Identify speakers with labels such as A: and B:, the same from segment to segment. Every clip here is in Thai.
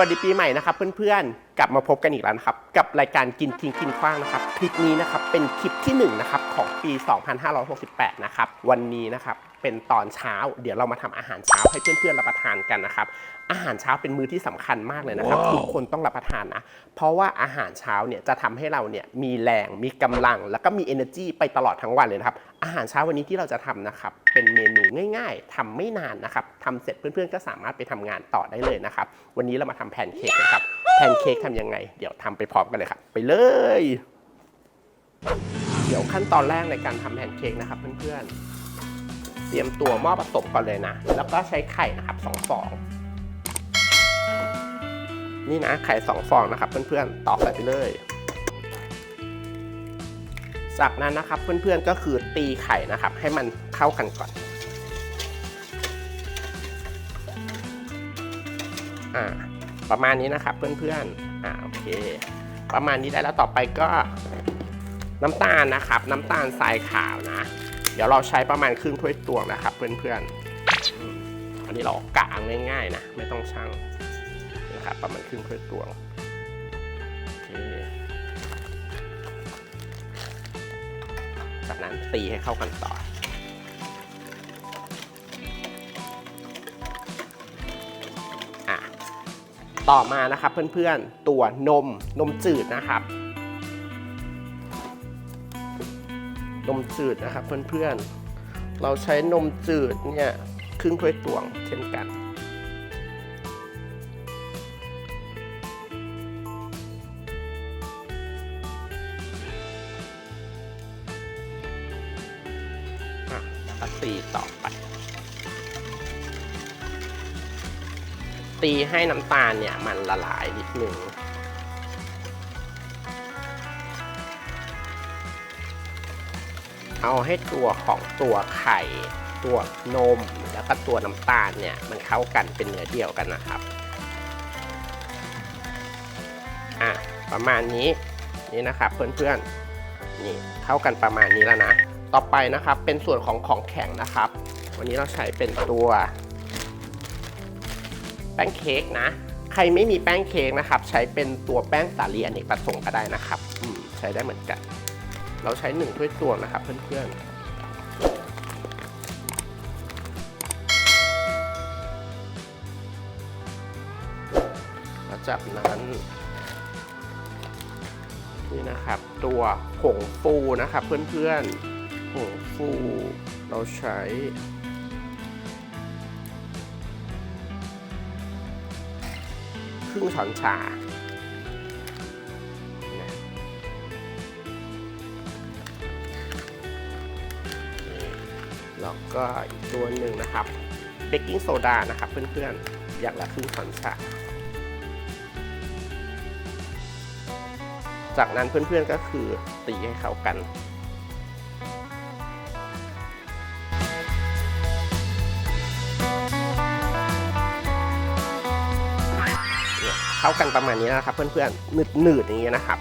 A: สวัสดีปีใหม่นะครับเพื่อนๆ กลับมาพบกันอีกแล้วนะครับ กับรายการกินทิ้งกินคว้างนะครับ คลิปนี้นะครับเป็นคลิปที่หนึ่งนะครับของปี 2568 นะครับ วันนี้นะครับ เป็นตอนเช้า เดี๋ยวเรามาทำอาหารเช้าให้เพื่อนๆรับประทานกันนะครับ อาหารเช้าเป็นมื้อที่สำคัญมากเลยนะครับทุกคนต้องรับประทานนะ เพราะว่าอาหารเช้าเนี่ยจะทำให้เราเนี่ยมีแรงมีกำลัง แล้วก็มี energy ไปตลอดทั้งวันเลยนะครับ อาหารเช้าวันนี้ที่เราจะทำนะครับ เป็นเมนูง่าย ๆทำไม่นานนะครับทำเสร็จเพื่อนๆก็สามารถไปทำงานต่อได้เลยนะครับ วันนี้เรามาทำแพนเค้กนะครับแพนเค้กทำยังไง เดี๋ยวทำไปพร้อมกันเลยครับ ไปเลย เดี๋ยวขั้นตอนแรกในการทำแพนเค้กนะครับเพื่อนๆ เตรียมตัวหม้อผสมก่อนเลยนะ แล้วก็ใช้ไข่นะครับสองฟอง นี่นะไข่สองฟองนะครับเพื่อนๆตอกใส่ไปเลย จากนั้นนะครับเพื่อนๆก็คือตีไข่นะครับ ให้มันเข้ากันก่อนอ่าประมาณนี้นะครับเพื่อนๆอ่าโอเค ประมาณนี้ได้แล้วต่อไปก็น้ำตาลนะครับ น้ำตาลทรายขาวนะ เดี๋ยวเราใช้ประมาณครึ่งถ้วยตวงนะครับ เพื่อนๆอืมอันนี้เรากะง่ายๆนะ ไม่ต้องชั่งนะครับประมาณครึ่งถ้วยตวงโอเคจากนั้นตีให้เข้ากันต่ออะต่อมานะครับเพื่อนๆตัวนมนมจืดนะครับ นมจืดนะครับเพื่อนๆ เราใช้นมจืดเนี่ยครึ่งถ้วยตวงเช่นกัน ตีต่อไป ตีให้น้ำตาลเนี่ยมันละลายนิดหนึ่ง เอาให้ตัวของตัวไข่ตัวนมแล้วก็ตัวน้ำตาลเนี่ยมันเข้ากันเป็นเนื้อเดียวกันนะครับอะประมาณนี้นี่นะครับเพื่อนๆนี่เข้ากันประมาณนี้แล้วนะ ต่อไปนะครับเป็นส่วนของของแข็งนะครับ วันนี้เราใช้เป็นตัว แป้งเค้กนะ ใครไม่มีแป้งเค้กนะครับ ใช้เป็นตัวแป้งสาลีอเนกประสงค์ก็ได้นะครับใช้ได้เหมือนกัน เราใช้หนึ่งถ้วยตวงนะครับเพื่อนๆแล้วจากนั้นนี่นะครับ ตัวผงฟูนะครับเพื่อนๆผงฟูเราใช้ครึ่งช้อนชา แล้วก็อีกตัวหนึ่งนะครับเบกกิ้งโซดานะครับเพื่อนๆ อย่างละครึ่งช้อนชาจากนั้นเพื่อนๆก็คือตีให้เข้ากันเข้ากันประมาณนี้นะครับเพื่อนๆหนืดหนืดๆอย่างนี้นะครับ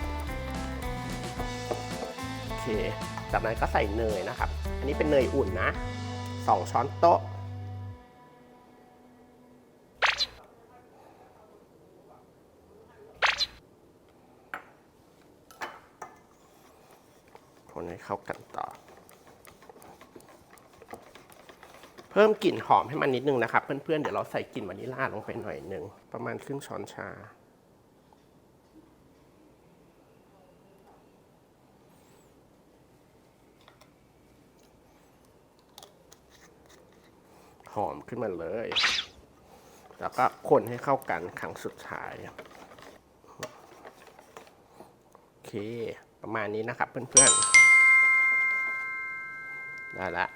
A: โอเค จากนั้นก็ใส่เนยนะครับ อันนี้เป็นเนยอุ่นนะสองช้อนโต๊ะ คนให้เข้ากันต่อ เพิ่มกลิ่นหอมให้มันนิดนึงนะครับ เพื่อนๆ เดี๋ยวเราใส่กลิ่นวานิลลาลงไปหน่อยหนึ่ง ประมาณครึ่งช้อนชา อมขึ้นมาเลย แล้วก็คนให้เข้ากันครั้งสุดท้ายโอเค ประมาณนี้นะครับเพื่อนๆ ได้ละ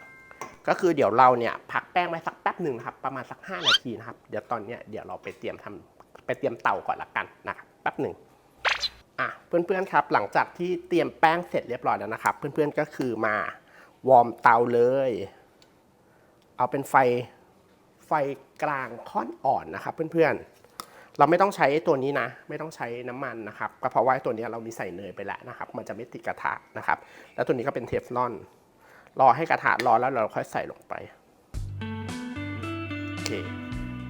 A: ก็คือเดี๋ยวเราเนี่ยพักแป้งไว้สักแป๊บหนึ่งนะครับ ประมาณสัก 5 นาทีนะครับ เดี๋ยวตอนเนี้ยเดี๋ยวเราไปเตรียมทำไปเตรียมเตาก่อนละกันนะครับแป๊บหนึ่งอะเพื่อนๆครับ หลังจากที่เตรียมแป้งเสร็จเรียบร้อยแล้วนะครับ เพื่อนๆก็คือมาวอร์มเตาเลย เอาเป็นไฟไฟกลางค่อนอ่อนนะครับเพื่อนๆ เราไม่ต้องใช้ตัวนี้นะ ไม่ต้องใช้น้ำมันนะครับก็เพราะว่าตัวนี้เรามีใส่เนยไปแล้วนะครับ มันจะไม่ติดกระทะนะครับ แล้วตัวนี้ก็เป็นเทฟลอน รอให้กระทะร้อนแล้วเราค่อยใส่ลงไปโอเค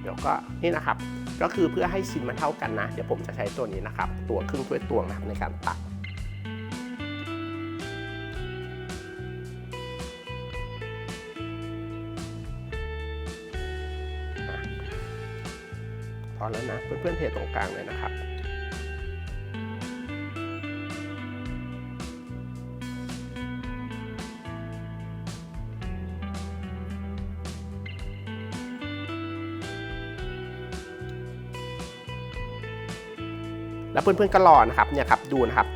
A: เดี๋ยวก็นี่นะครับ ก็คือเพื่อให้ชิ้นมันเท่ากันนะ เดี๋ยวผมจะใช้ตัวนี้นะครับ ตัวครึ่งถ้วยตวงนะครับในการตัก พอแล้วนะ เพื่อนๆเทตรงกลางเลยนะครับแล้วเพื่อนๆก็รอนะครับเนี่ยครับดูนะครับ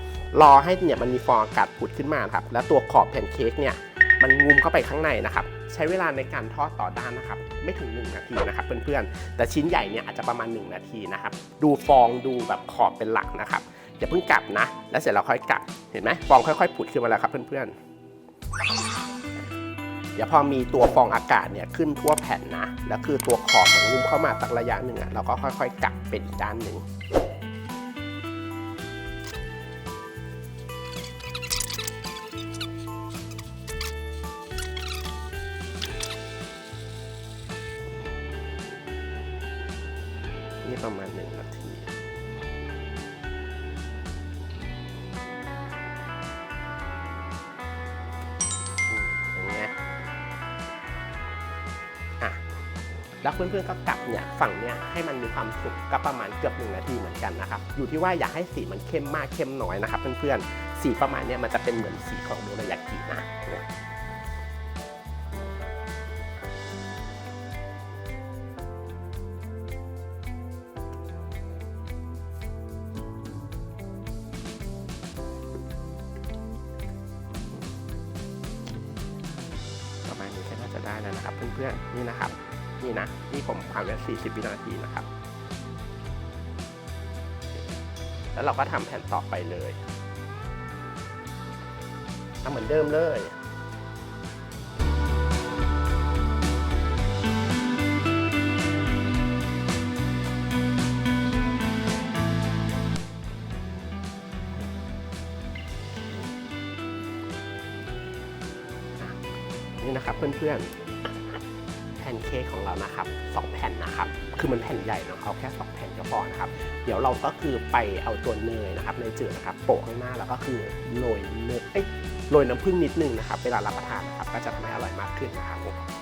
A: รอให้เนี่ยมันมีฟองอากาศผุดขึ้นมานครับแล้วตัวขอบแผ่นเค้กเนี่ย มันงุมเข้าไปข้างในนะครับ ใช้เวลาในการทอดต่อด้านนะครับ ไม่ถึง 1 นาทีนะครับเพื่อนๆ แต่ชิ้นใหญ่เนี่ยอาจจะประมาณ 1 นาทีนะครับ ดูฟองดูแบบขอบเป็นหลักนะครับอย่าเพิ่งกลับนะ แล้วเสร็จเราค่อยกลับ เห็นไหมฟองค่อยๆผุดขึ้นมาแล้วครับเพื่อนๆ เดี๋ยวพอมีตัวฟองอากาศเนี่ยขึ้นทั่วแผ่นนะ แล้วคือตัวขอบมันงุมเข้ามาสักระยะหนึ่งอะเราก็ค่อยๆกลับเป็นอีกด้านหนึ่ง แล้วเพื่อนๆก็กลับเนี่ยฝั่งเนี้ยให้มันมีความสุกก็ประมาณเกือบหนึ่งนาทีเหมือนกันนะครับอยู่ที่ว่าอยากให้สีมันเข้มมากเข้มน้อยนะครับเพื่อนๆสีประมาณเนี้ยมันจะเป็นเหมือนสีของโดรายากินะประมาณนี้ก็น่าจะได้แล้วนะครับเพื่อนๆนี่นะครับ นี่นะ นี่ผมผ่านไว้40 วินาทีนะครับ แล้วเราก็ทำแผ่นต่อไปเลยทำเหมือนเดิมเลยนี่นะครับเพื่อนๆ เค้กของเรานะครับสองแผ่นนะครับ คือมันแผ่นใหญ่เนาะเอาแค่สองแผ่นก็พอนะครับ เดี๋ยวเราก็คือไปเอาตัวเนยนะครับเนยจืดนะครับโปะข้างหน้าแล้วก็คือโรยเนยเอ้ยโรยน้ำผึ้งนิดนึงนะครับ เวลารับประทานนะครับ ก็จะทำให้อร่อยมากขึ้นนะครับโอเค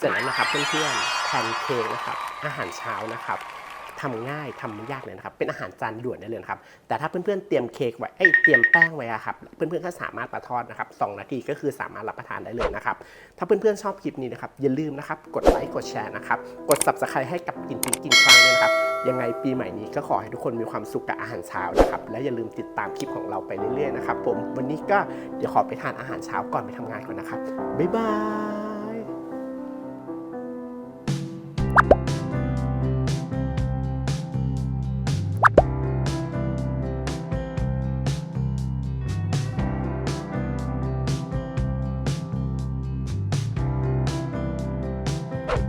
A: เสร็จแล้วนะครับเพื่อนๆแพนเค้กนะครับอาหารเช้านะครับทำง่ายทำไม่ยากเลยนะครับ เป็นอาหารจานด่วนได้เลยครับ แต่ถ้าเพื่อนๆเตรียมเค้กไว้เอ้ยเตรียมแป้งไว้ครับ เพื่อนๆก็สามารถมาทอดนะครับสองนาทีก็คือสามารถรับประทานได้เลยนะครับ ถ้าเพื่อนๆชอบคลิปนี้นะครับ อย่าลืมนะครับ กดไลค์ กดแชร์นะครับ กด subscribe ให้กับกินปิ๊กกินฟังด้วยนะครับ ยังไงปีใหม่นี้ก็ขอให้ทุกคนมีความสุขกับอาหารเช้านะครับ และอย่าลืมติดตามคลิปของเราไปเรื่อยๆนะครับ ผม วันนี้ก็เดี๋ยวขอไปทานอาหารเช้าก่อนไปทำงานก่อนนะครับ บ๊ายบาย